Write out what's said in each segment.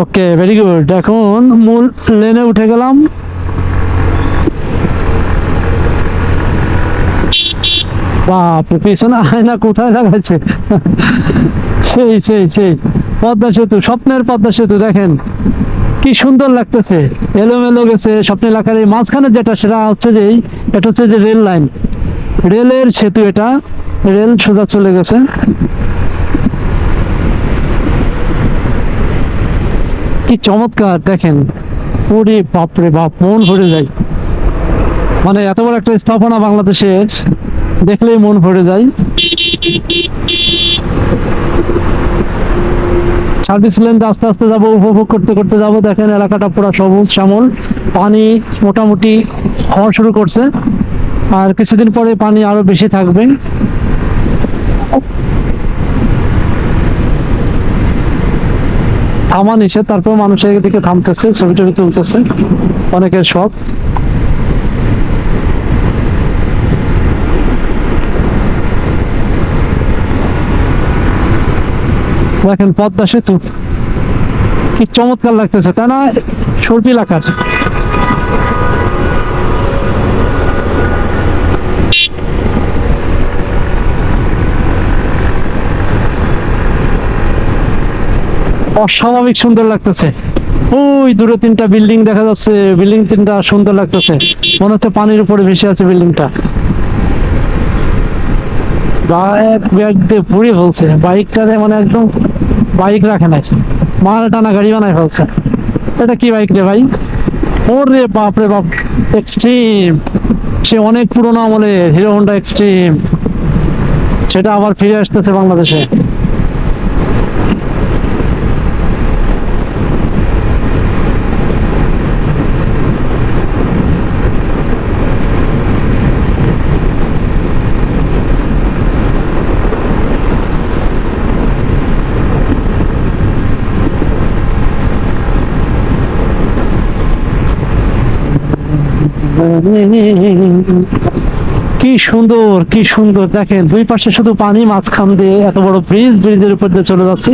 Okay very good এখন মূল লেনে উঠে গেলাম। বাপ পেছনে আয়না কোথায় লাগাচ্ছে সেই সেই সেই। পদ্মা সেতু, স্বপ্নের পদ্মা সেতু, দেখেন। কি সুন্দর লাগতেছে। এলোমেলো গেছে, স্বপ্ন এলাকার এই মাঝখানে যেটা, সেটা হচ্ছে যে এটা হচ্ছে যে রেল লাইন। রেলের সেতু এটা। রেল সোজা চলে গেছে। কি চমৎকার, দেখেন। ওরে বাপরে বাপ, মন ভরে যায়। মানে এত বড় একটা স্থাপনা বাংলাদেশের, দেখলেই মন ভরে যায়। সার্ভিস লেন আস্তে আস্তে যাব, উপভোগ করতে করতে যাব। দেখেন এলাকাটা পুরো সবুজ শ্যামল, পানি মোটামুটি হওয়া শুরু করছে। আর কিছুদিন পরে পানি আরও বেশি থাকবে। থামা নিষেধ, তারপর মানুষের দিকে থামতেছে, ছবি টবি তুলতেছে। অনেকের শখ। দেখেন পদ্মা সেতু। কি চমৎকার লাগতেছে, তাই না? সর্পিল আকার। অস্বাভাবিক সুন্দর লাগতেছে। ওই দূরে তিনটা বিল্ডিং দেখা যাচ্ছে, বিল্ডিং তিনটা সুন্দর লাগতেছে। মনে হচ্ছে পানির উপরে ভেসে আছে বিল্ডিংটা। বাইক ব্যাগ দিয়ে পুড়ে ফেলছে। বাইকটারে মানে একদম বাইক রাখে নাই। মাল টানা গাড়ি বানায় ফেলছে। এটা কি বাইক রে ভাই? ওরে বাপ রে বাপ এক্সট্রিম সে অনেক পুরোনো আমলে হিরো হন্ডা এক্সট্রিম সেটা আবার ফিরে আসতেছে বাংলাদেশে। কি সুন্দর কি সুন্দর। দেখেন, দুই পাশে শুধু পানি, মাঝখান দিয়ে এত বড় ব্রিজ ব্রিজের উপর দিয়ে চলে যাচ্ছি।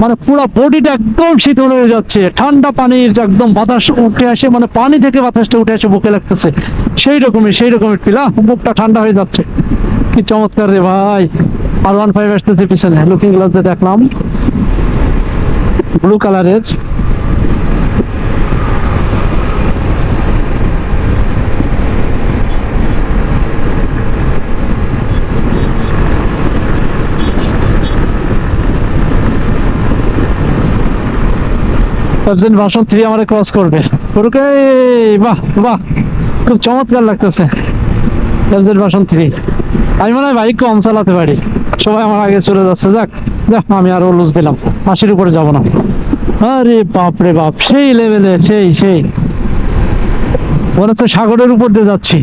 মানে পুরো বডিটা একদম শীতল হয়ে যাচ্ছে। ঠান্ডা পানির একদম বাতাস উঠে আসে মানে পানি থেকে বাতাসটা উঠে আসে, বুকে লাগতেছে। সেই রকমই, সেই রকমের পিলা বুকটা ঠান্ডা হয়ে যাচ্ছে। কি চমৎকার রে ভাই। আর ওয়ান ফাইভ আসতেছে পিছনে। লুকিং গ্লাসে দেখলাম। ব্লু কালারের ভাবছেন ভাষণ থ্রি আমারে ক্রস করবে। পুরোকে বাহ বাহ, খুব চমৎকার লাগতেছে ভাবছেন ভাষণ থ্রি আমি মনে হয় বাইক কম চালাতে পারি। সবাই আমার আগে চলে যাচ্ছে। যাক যাক, আমি আরও লুজ দিলাম। আশির উপরে যাব না। আরে বাপ রে বাপ, সেই লেভেলের সেই সেই। মনে হচ্ছে সাগরের উপর দিয়ে যাচ্ছি।